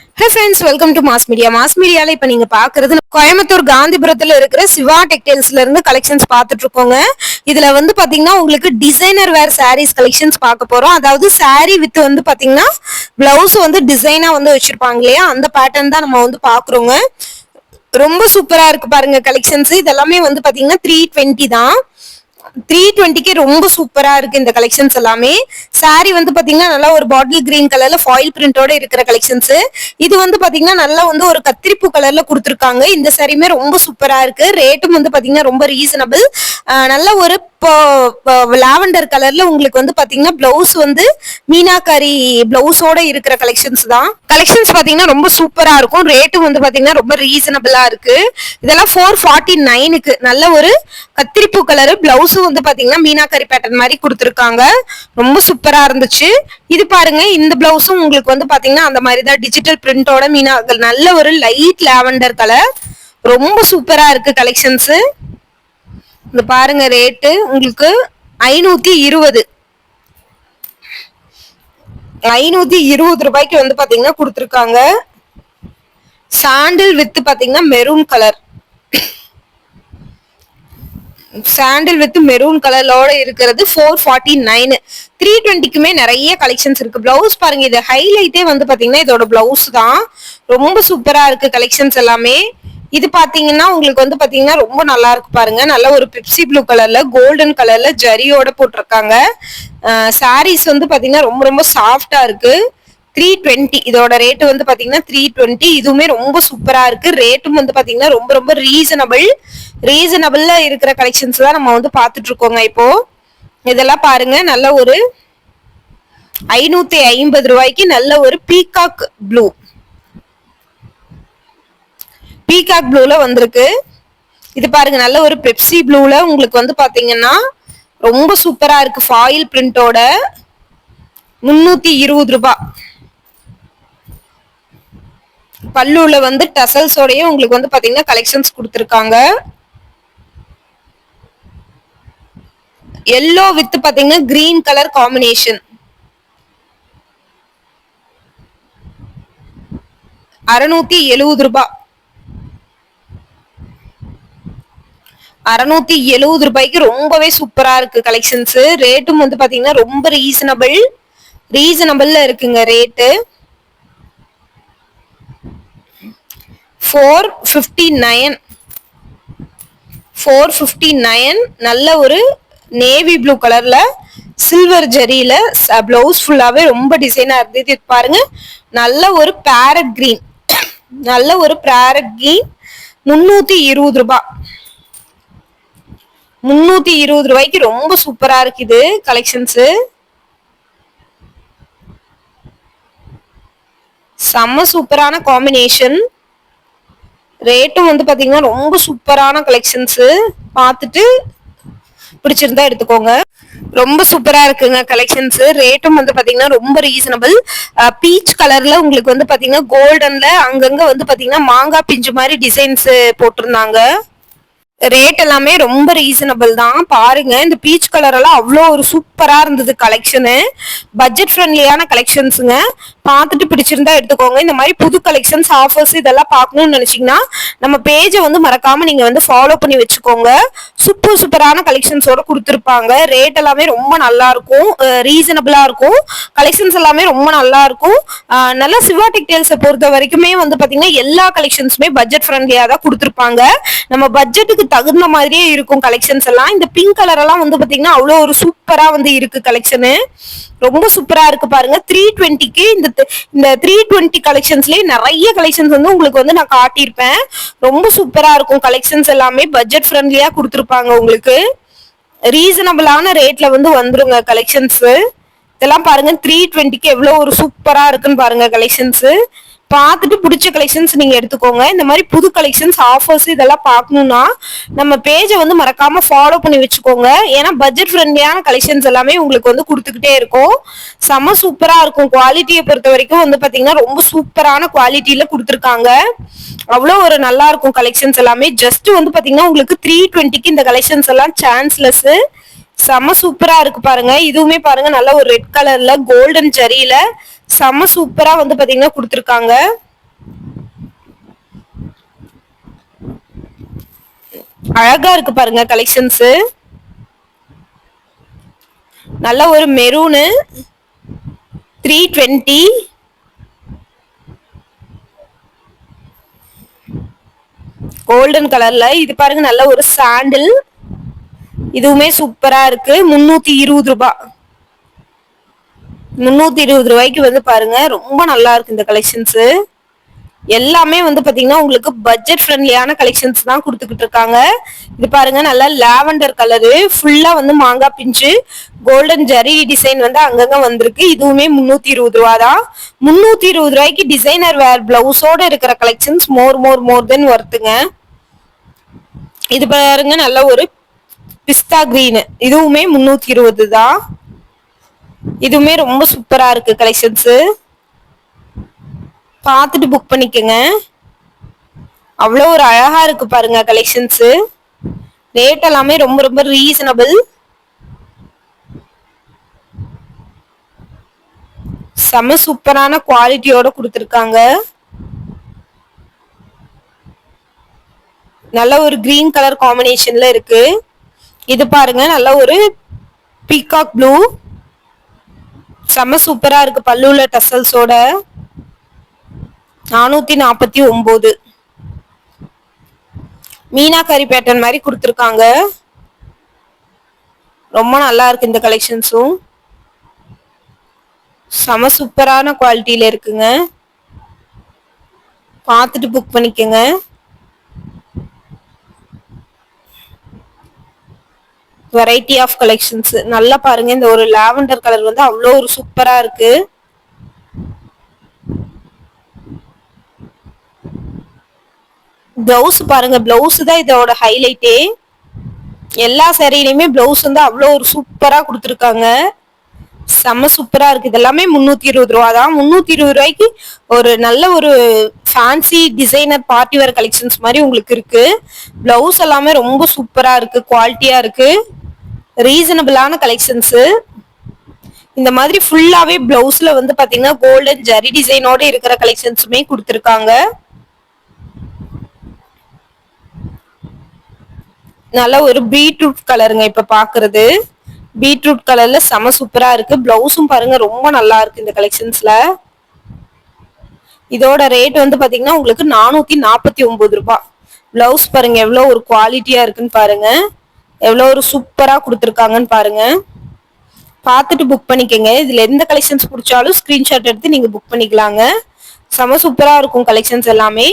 Hello friends welcome to mass media mass மீடியால இப்ப நீங்க பாக்குறது கோயம்புத்தூர் காந்திபுரத்துல இருக்கிற சிவா டெக்டைல்ஸ்ல இருந்து கலெக்ஷன்ஸ் பார்த்துட்டு இருக்கோங்க. இதுல வந்து பாத்தீங்கன்னா உங்களுக்கு டிசைனர் வேர் சாரீஸ் கலெக்ஷன்ஸ் பார்க்க போறோம். அதாவது saree வித் வந்து பாத்தீங்கன்னா பிளவுஸ் வந்து டிசைனா வந்து வச்சிருப்பாங்க இல்லையா? அந்த பேட்டர்ன் தான் நம்ம வந்து பாக்குறோங்க. ரொம்ப சூப்பரா இருக்கு பாருங்க கலெக்ஷன்ஸ் இதெல்லாமே வந்து பாத்தீங்கன்னா த்ரீ டுவெண்ட்டி தான். த்ரீ டுவெண்ட்டிக்கு ரொம்ப சூப்பரா இருக்கு இந்த கலெக்ஷன்ஸ் எல்லாமே. சாரி வந்து பாத்தீங்கன்னா நல்லா ஒரு பாட்டில் கிரீன் கலர்ல ஃபாயில் பிரிண்டோட இருக்கிற கலெக்ஷன்ஸ் இது வந்து பாத்தீங்கன்னா நல்லா வந்து ஒரு கத்திரிப்பு கலர்ல கொடுத்துருக்காங்க. இந்த சாரியுமே ரொம்ப சூப்பரா இருக்கு. ரேட்டும் வந்து பாத்தீங்கன்னா ரொம்ப ரீசனபிள் நல்ல ஒரு லாவெண்டர் கலர்ல உங்களுக்கு வந்து பாத்தீங்கன்னா பிளவுஸ் வந்து மீனாக்காரி பிளவுஸோட இருக்கிற கலெக்ஷன்ஸ் தான். கலெக்ஷன்ஸ் பாத்தீங்கன்னா ரொம்ப சூப்பரா இருக்கும். ரேட்டும் வந்து பாத்தீங்கன்னா ரொம்ப ரீசனபிளா இருக்கு. இதெல்லாம் ஃபோர் ஃபார்ட்டி நைனுக்கு நல்ல ஒரு கத்திரிப்பூ கலர் பிளவுஸும் வந்து பாத்தீங்கன்னா மீனாக்கரி பேட்டர்ன் மாதிரி கொடுத்துருக்காங்க. ரொம்ப சூப்பரா இருந்துச்சு. இது பாருங்க இந்த பிளவுஸும் உங்களுக்கு வந்து பாத்தீங்கன்னா அந்த மாதிரி தான் டிஜிட்டல் பிரிண்டோட மீனா நல்ல ஒரு லைட் லாவெண்டர் கலர் ரொம்ப சூப்பரா இருக்கு கலெக்ஷன்ஸ் இந்த பாருங்க ரேட்டு உங்களுக்கு ஐநூத்தி இருபது. ஐநூத்தி இருபது ரூபாய்க்கு வந்து பாத்தீங்கன்னா கொடுத்துருக்காங்க. சாண்டில் வித்து பாத்தீங்கன்னா maroon colour sandal with maroon கலர்லோட இருக்கிறது ஃபோர் ஃபார்ட்டி நைன் த்ரீ டுவெண்ட்டிக்குமே நிறைய கலெக்ஷன்ஸ் இருக்கு. பிளவுஸ் பாருங்க இது ஹைலைட்டே வந்து பாத்தீங்கன்னா இதோட பிளவுஸ் தான். ரொம்ப சூப்பரா இருக்கு கலெக்ஷன்ஸ் எல்லாமே. இது பாத்தீங்கன்னா உங்களுக்கு வந்து பாத்தீங்கன்னா ரொம்ப நல்லா இருக்கு பாருங்க. நல்ல ஒரு பெப்சி ப்ளூ கலர்ல கோல்டன் கலர்ல ஜரியோட போட்டிருக்காங்க. சாரீஸ் வந்து பாத்தீங்கன்னா ரொம்ப ரொம்ப சாஃப்டா இருக்கு. த்ரீ டுவெண்ட்டி இதோட ரேட்டு வந்து பாத்தீங்கன்னா த்ரீ டுவெண்ட்டி இதுவுமே ரொம்ப சூப்பரா இருக்கு. ரேட்டும் வந்து பாத்தீங்கன்னா ரொம்ப ரொம்ப ரீசனபிள் ரீசனபிள்ல இருக்கிற கலெக்ஷன்ஸ் தான் நம்ம வந்து பாத்துட்டு இருக்கோங்க இப்போ. இதெல்லாம் பாருங்க. நல்ல ஒரு ஐநூத்தி ஐம்பது ரூபாய்க்கு நல்ல ஒரு பீகாக் ப்ளூ பீகாக் ப்ளூல வந்திருக்கு. இது பாருங்க. நல்ல ஒரு பெப்சி ப்ளூல உங்களுக்கு வந்து பாத்தீங்கன்னா ரொம்ப சூப்பரா இருக்கு. ஃபாயில் பிரிண்டோட முன்னூத்தி இருபது ரூபாய் பல்லுல வந்து டசல்ஸோடய உங்களுக்கு வந்து பாத்தீங்கன்னா கலெக்ஷன்ஸ் கொடுத்துருக்காங்க. எல்லோ வித் பாத்தீங்கன்னா கிரீன் கலர் காம்பினேஷன் அறுநூத்தி எழுபது ரூபாய் அறுநூத்தி எழுபது ரூபாய்க்கு ரொம்பவே சூப்பரா இருக்கு கலெக்ஷன்ஸ் ரேட்டும் வந்து பாத்தீங்கன்னா ரொம்ப ரீசனபிள் ரீசனபிள்ல இருக்குங்க rate four fifty nine four fifty nine நல்ல ஒரு நேவி ப்ளூ கலரில் சில்வர் ஜெரியில் ப்ளவுஸ் ஃபுல்லாகவே ரொம்ப டிசைனாக இருந்தது. பாருங்க. நல்ல ஒரு பேரட் கிரீன் நல்ல ஒரு பேரட் க்ரீன் முந்நூற்றி இருபது ரூபாய் முந்நூற்றி இருபது ரூபாய்க்கு ரொம்ப சூப்பராக இருக்குது கலெக்ஷன்ஸு செம்ம சூப்பரான காம்பினேஷன் ரேட்டும் வந்து பார்த்தீங்கன்னா ரொம்ப சூப்பரான கலெக்ஷன்ஸு பார்த்துட்டு பிடிச்சிருந்தா எடுத்துக்கோங்க. ரொம்ப சூப்பரா இருக்குங்க கலெக்ஷன்ஸ் ரேட்டும் வந்து பாத்தீங்கன்னா ரொம்ப ரீசனபிள் பீச் கலர்ல உங்களுக்கு வந்து பாத்தீங்கன்னா கோல்டன்ல அங்கங்க வந்து பாத்தீங்கன்னா மாங்காய் பிஞ்சு மாதிரி டிசைன்ஸ் போட்டிருந்தாங்க. ரேட் எல்லாமே ரொம்ப ரீசனபிள் தான். பாருங்க இந்த பீச் கலர் எல்லாம் அவ்வளோ ஒரு சூப்பரா இருந்தது கலெக்ஷனு பட்ஜெட் ஃப்ரெண்ட்லியான கலெக்ஷன்ஸுங்க பார்த்துட்டு பிடிச்சிருந்தா எடுத்துக்கோங்க. இந்த மாதிரி புது கலெக்ஷன்ஸ் ஆஃபர்ஸ் இதெல்லாம் பார்க்கணும்னு நினச்சிங்கன்னா நம்ம பேஜை வந்து மறக்காம நீங்க வந்து ஃபாலோ பண்ணி வச்சுக்கோங்க. சூப்பர் சூப்பரான கலெக்ஷன்ஸோட கொடுத்துருப்பாங்க. ரேட் எல்லாமே ரொம்ப நல்லா இருக்கும். ரீசனபிளா இருக்கும். கலெக்ஷன்ஸ் எல்லாமே ரொம்ப நல்லா இருக்கும். நல்லா சிவா டெக்டைல்ஸை பொறுத்த வரைக்குமே வந்து பார்த்தீங்கன்னா எல்லா கலெக்ஷன்ஸுமே பட்ஜெட் ஃப்ரெண்ட்லியாக தான் கொடுத்துருப்பாங்க. நம்ம பட்ஜெட்டுக்கு தகுந்த மாதிரியே இருக்கும் கலெக்ஷன்ஸ் எல்லாம். இந்த பிங்க் கலர் எல்லாம் வந்து பாத்தீங்கன்னா அவ்வளோ ஒரு சூப்பரா வந்து இருக்கு கலெக்ஷனு ரொம்ப சூப்பரா இருக்கு பாருங்க. த்ரீ டுவெண்ட்டிக்கு இந்த இந்த த்ரீ டுவெண்ட்டி கலெக்ஷன்ஸ்லயே நிறைய கலெக்ஷன்ஸ் வந்து உங்களுக்கு வந்து நான் காட்டியிருப்பேன். ரொம்ப சூப்பரா இருக்கும் கலெக்ஷன்ஸ் எல்லாமே. பட்ஜெட் ஃப்ரெண்ட்லியா கொடுத்துருப்பாங்க உங்களுக்கு. ரீசனபிளான ரேட்ல வந்து வந்துருங்க கலெக்ஷன்ஸ் இதெல்லாம் பாருங்க த்ரீ டுவெண்ட்டிக்கு எவ்வளவு ஒரு சூப்பரா இருக்குன்னு பாருங்க கலெக்ஷன்ஸ் பார்த்துட்டு பிடிச்ச கலெக்ஷன்ஸ் நீங்க எடுத்துக்கோங்க. இந்த மாதிரி புது கலெக்ஷன்ஸ் ஆஃபர்ஸ் இதெல்லாம் பார்க்கணும்னா நம்ம பேஜை வந்து மறக்காம ஃபாலோ பண்ணி வச்சுக்கோங்க. ஏன்னா பட்ஜெட் ஃப்ரெண்ட்லியான கலெக்ஷன்ஸ் எல்லாமே உங்களுக்கு வந்து கொடுத்துக்கிட்டே இருக்கும். செம சூப்பரா இருக்கும். குவாலிட்டியை பொறுத்த வரைக்கும் வந்து பாத்தீங்கன்னா ரொம்ப சூப்பரான குவாலிட்டியில கொடுத்துருக்காங்க. அவ்வளோ ஒரு நல்லா இருக்கும் கலெக்ஷன்ஸ் எல்லாமே. ஜஸ்ட் வந்து பாத்தீங்கன்னா உங்களுக்கு த்ரீ டுவெண்ட்டிக்கு இந்த கலெக்ஷன்ஸ் எல்லாம் சான்ஸ்லெஸ் செம்ம சூப்பரா இருக்கு பாருங்க. இதுவுமே பாருங்க நல்ல ஒரு ரெட் கலர்ல கோல்டன் ஜரியில செம்ம சூப்பரா வந்து பாத்தீங்கன்னா கொடுத்துருக்காங்க. அழகா இருக்கு பாருங்க கலெக்ஷன்ஸ் நல்ல ஒரு மெரூனு த்ரீ டுவெண்ட்டி கோல்டன் கலர்ல இது பாருங்க நல்ல ஒரு சாண்டில் இதுவுமே சூப்பரா இருக்கு. முன்னூத்தி இருபது ரூபாய் முன்னூத்தி இருபது ரூபாய்க்கு வந்து பாருங்க ரொம்ப நல்லா இருக்கு இந்த கலெக்ஷன்ஸ் எல்லாமே வந்து பாத்தீங்கன்னா உங்களுக்கு பட்ஜெட் ஃப்ரெண்ட்லியான கலெக்ஷன்ஸ் தான் கொடுத்துக்கிட்டு இருக்காங்க. இது பாருங்க நல்லா லாவெண்டர் கலரு ஃபுல்லா வந்து மாங்காய் பிஞ்சு கோல்டன் ஜரி டிசைன் வந்து அங்கங்க வந்திருக்கு. இதுவுமே முன்னூத்தி இருபது ரூபா தான். முன்னூத்தி இருபது ரூபாய்க்கு டிசைனர் வேர் பிளவுஸோட இருக்கிற கலெக்ஷன்ஸ் மோர் மோர் மோர் தென் ஒர்த்துங்க இது பாருங்க நல்ல ஒரு பிஸ்தா கிரீன் இதுவுமே முன்னூத்தி இருபது தான் இதுவுமே ரொம்ப சூப்பரா இருக்கு கலெக்ஷன்ஸ் பார்த்துட்டு புக் பண்ணிக்கோங்க. அவ்வளோ ஒரு அழகா இருக்கு பாருங்க கலெக்ஷன்ஸ் ரேட் எல்லாமே ரொம்ப ரொம்ப ரீசனபிள் செம சூப்பரான குவாலிட்டியோட கொடுத்துருக்காங்க. நல்ல ஒரு கிரீன் கலர் காம்பினேஷன்ல இருக்கு. இது பாருங்க நல்லா ஒரு பீகாக் ப்ளூ செம்ம சூப்பரா இருக்கு பல்லுல டசல்ஸோட. நானூத்தி நாற்பத்தி ஒன்பது மீனாக்கரி பேட்டர்ன் மாதிரி கொடுத்துருக்காங்க. ரொம்ப நல்லா இருக்கு இந்த கலெக்ஷன்ஸும் செம சூப்பரான குவாலிட்டியில இருக்குங்க. பார்த்துட்டு புக் பண்ணிக்கோங்க. வெரைட்டி ஆஃப் கலெக்ஷன்ஸ் நல்லா பாருங்க இந்த ஒரு லாவெண்டர் கலர் வந்து அவ்வளோ ஒரு சூப்பரா இருக்கு. பிளவுஸ் பாருங்க பிளவுஸ் தான் இதோட ஹைலைட்டே எல்லா சேரீலையுமே பிளவுஸ் வந்து அவ்வளோ ஒரு சூப்பரா கொடுத்துருக்காங்க. செம்ம சூப்பரா இருக்கு. இதெல்லாமே முன்னூத்தி இருபது ரூபா தான். முன்னூத்தி இருபது ரூபாய்க்கு ஒரு நல்ல ஒரு fancy designer party wear collections மாதிரி உங்களுக்கு இருக்கு. பிளவுஸ் எல்லாமே ரொம்ப சூப்பரா இருக்கு குவாலிட்டியா இருக்கு. ரீசனபிளான கலெக்ஷன்ஸு இந்த மாதிரி ஃபுல்லாவே பிளவுஸ்ல வந்து பாத்தீங்கன்னா கோல்டன் ஜரி டிசைனோட இருக்கிற கலெக்ஷன்ஸுமே கொடுத்துருக்காங்க. நல்ல ஒரு பீட்ரூட் கலருங்க இப்ப பாக்குறது. பீட்ரூட் கலர்ல செம சூப்பரா இருக்கு. பிளவுஸும் பாருங்க ரொம்ப நல்லா இருக்கு இந்த கலெக்ஷன்ஸ்ல இதோட ரேட் வந்து பாத்தீங்கன்னா உங்களுக்கு நானூத்தி நாற்பத்தி ஒன்பது ரூபாய். பிளவுஸ் பாருங்க எவ்வளவு ஒரு குவாலிட்டியா இருக்குன்னு பாருங்க. எவ்வளோ ஒரு சூப்பராக கொடுத்துருக்காங்கன்னு பாருங்க. பார்த்துட்டு புக் பண்ணிக்கோங்க. இதில் எந்த கலெக்ஷன்ஸ் பிடிச்சாலும் ஸ்க்ரீன்ஷாட் எடுத்து நீங்கள் புக் பண்ணிக்கலாங்க. செம சூப்பராக இருக்கும் கலெக்ஷன்ஸ் எல்லாமே.